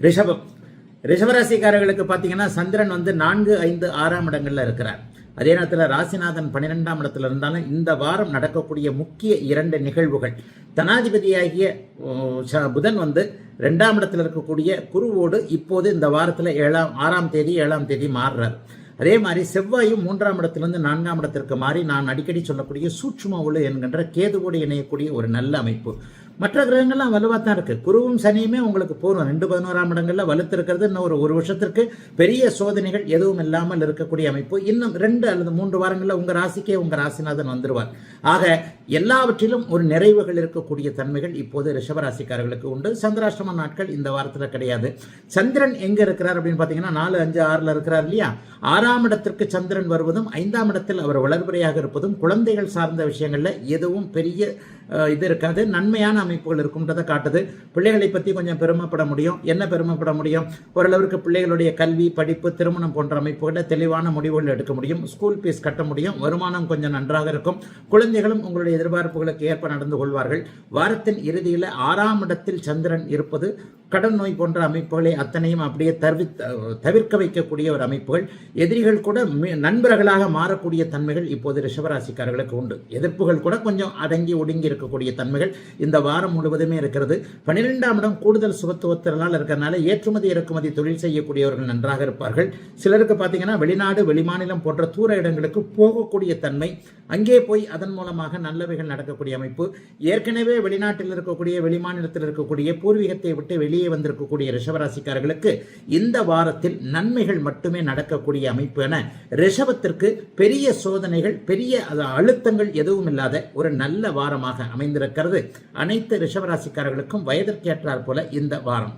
ரிஷபம் ரிஷபராசிக்காரர்களுக்கு பார்த்தீங்கன்னா சந்திரன் வந்து நான்கு ஐந்து ஆறாம் இடங்களில் இருக்கிறார். அதே நேரத்தில் ராசிநாதன் பன்னிரெண்டாம் இடத்துல இருந்தாலும் இந்த வாரம் நடக்கக்கூடிய முக்கிய இரண்டு நிகழ்வுகள். தனாதிபதியாகிய ச- புதன் வந்து ரெண்டாம் இடத்துல இருக்கக்கூடிய குருவோடு இப்போது இந்த வாரத்தில் ஏழாம் ஆறாம் தேதி ஏழாம் தேதி மாறுறார். அதே மாதிரி செவ்வாயும் மூன்றாம் இடத்திலிருந்து நான்காம் இடத்திற்கு மாறி நான் அடிக்கடி சொல்லக்கூடிய சூட்சும ஒளி என்கின்ற கேதுவோடு இணையக்கூடிய ஒரு நல்ல அமைப்பு. மற்ற கிரகங்கள்லாம் வலுவாக தான் இருக்குது குருவும் சனியுமே உங்களுக்கு போரும் ரெண்டு பதினோராம் இடங்களில் வலுத்திருக்கிறது இன்னும் ஒரு ஒரு வருஷத்திற்கு பெரிய சோதனைகள் எதுவும் இல்லாமல் இருக்கக்கூடிய அமைப்பு. இன்னும் ரெண்டு அல்லது மூன்று வாரங்களில் உங்கள் ராசிக்கே உங்கள் ராசிநாதன் வந்துருவார். ஆக எல்லாவற்றிலும் ஒரு நிறைவுகள் இருக்கக்கூடிய தன்மைகள் இப்போது ரிஷபராசிக்காரர்களுக்கு உண்டு. சந்திராஷ்டம நாட்கள் இந்த வாரத்தில் கிடையாது. சந்திரன் எங்கே இருக்கிறார் அப்படின்னு பார்த்தீங்கன்னா நாலு அஞ்சு ஆறில் இருக்கிறார் இல்லையா? ஆறாம் இடத்திற்கு சந்திரன் வருவதும் ஐந்தாம் இடத்தில் அவர் வளர்புறையாக இருப்பதும் குழந்தைகள் சார்ந்த விஷயங்களில் எதுவும் பெரிய இது இருக்காது. நன்மையான அமைப்புகள் இருக்கும்ன்றதை காட்டுது. பிள்ளைகளை பற்றி கொஞ்சம் பெருமைப்பட முடியும். என்ன பெருமைப்பட முடியும்? ஓரளவுக்கு பிள்ளைகளுடைய கல்வி படிப்பு திருமணம் போன்ற அமைப்புகளில் தெளிவான முடிவுகள் எடுக்க முடியும். ஸ்கூல் ஃபீஸ் கட்ட முடியும். வருமானம் கொஞ்சம் நன்றாக இருக்கும். குழந்தைகளும் உங்களுடைய எதிர்பார்ப்புகளுக்கு ஏற்ப நடந்து கொள்வார்கள். வாரத்தின் இறுதியில் ஆறாம் இடத்தில் சந்திரன் இருப்பது கடன் நோய் போன்ற அமைப்புகளை அத்தனையும் அப்படியே தவிர்த் தவிர்க்க வைக்கக்கூடிய ஒரு அமைப்புகள். எதிரிகள் கூட நண்பர்களாக மாறக்கூடிய தன்மைகள் இப்போது ரிஷபராசிக்காரர்களுக்கு உண்டு. எதிர்ப்புகள் கூட கொஞ்சம் அடங்கி ஒடுங்கி இருக்கக்கூடிய தன்மைகள் இந்த வாரம் முழுவதுமே இருக்கிறது. பன்னிரெண்டாம் இடம் கூடுதல் சுபத்துவத்தினால் இருக்கிறனால ஏற்றுமதி இறக்குமதி தொழில் செய்யக்கூடியவர்கள் நன்றாக இருப்பார்கள். சிலருக்கு பார்த்தீங்கன்னா வெளிநாடு வெளிமாநிலம் போன்ற தூர இடங்களுக்கு போகக்கூடிய தன்மை அங்கே போய் அதன் மூலமாக நல்லவைகள் நடக்கக்கூடிய அமைப்பு. ஏற்கனவே வெளிநாட்டில் இருக்கக்கூடிய வெளிமாநிலத்தில் இருக்கக்கூடிய பூர்வீகத்தை விட்டு வெளியே வந்திருக்கக்கூடிய ரிஷபராசிக்காரர்களுக்கு இந்த வாரத்தில் நன்மைகள் மட்டுமே நடக்கக்கூடிய அமைப்பு என ரிஷபத்திற்கு பெரிய சோதனைகள் பெரிய அழுத்தங்கள் எதுவும் இல்லாத ஒரு நல்ல வாரமாக அமைந்திருக்கிறது. அனைத்து ரிஷபராசிக்காரர்களுக்கும் வயதிற்கேற்றார் போல இந்த வாரம்.